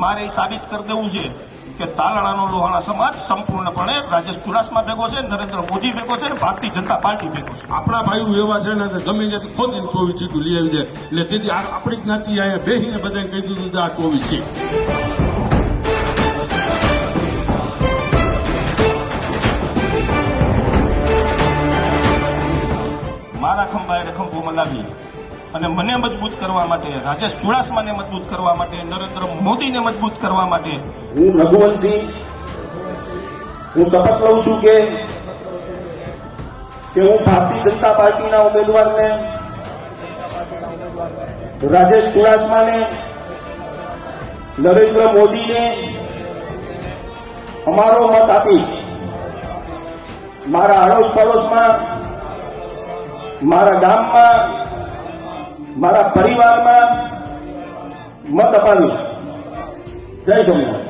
મારે એ સાબિત કરી દેવું છે કે તાલાળાનો લોહાણા સમાજ સંપૂર્ણપણે રાજેશ ચુડાસમા ભેગો છે નરેન્દ્ર મોદી ભેગો છે ભારતીય જનતા પાર્ટી ભેગો છે. આપણા ભાઈઓ એવા છે ને ગમે ત્યાંથી ખોદીને ચોવીસ સીટું લઈ આવી દે એટલે તેથી આપણી જ્ઞાતિ અહીંયા બેસીને બધાને કહી દીધું આ ચોવીસ સીટ. મારા ખંભાએ ખંભો મલાવી અને મને મજબૂત કરવા માટે, રાજેશ ચુડાસમાને મજબૂત કરવા માટે, નરેન્દ્ર મોદીને મજબૂત કરવા માટે. હું રઘુવંશી, હું શપથ લઉં છું કે કે હું ભારતીય જનતા પાર્ટીના ઉમેદવારને, રાજેશ ચુડાસમાને, નરેન્દ્ર મોદીને અમારો મત આપીશ. મારા આડોશ પડોશમાં મારા ગામમાં મારા પરિવારમાં મત અપાવીશ. જય સોમનાથ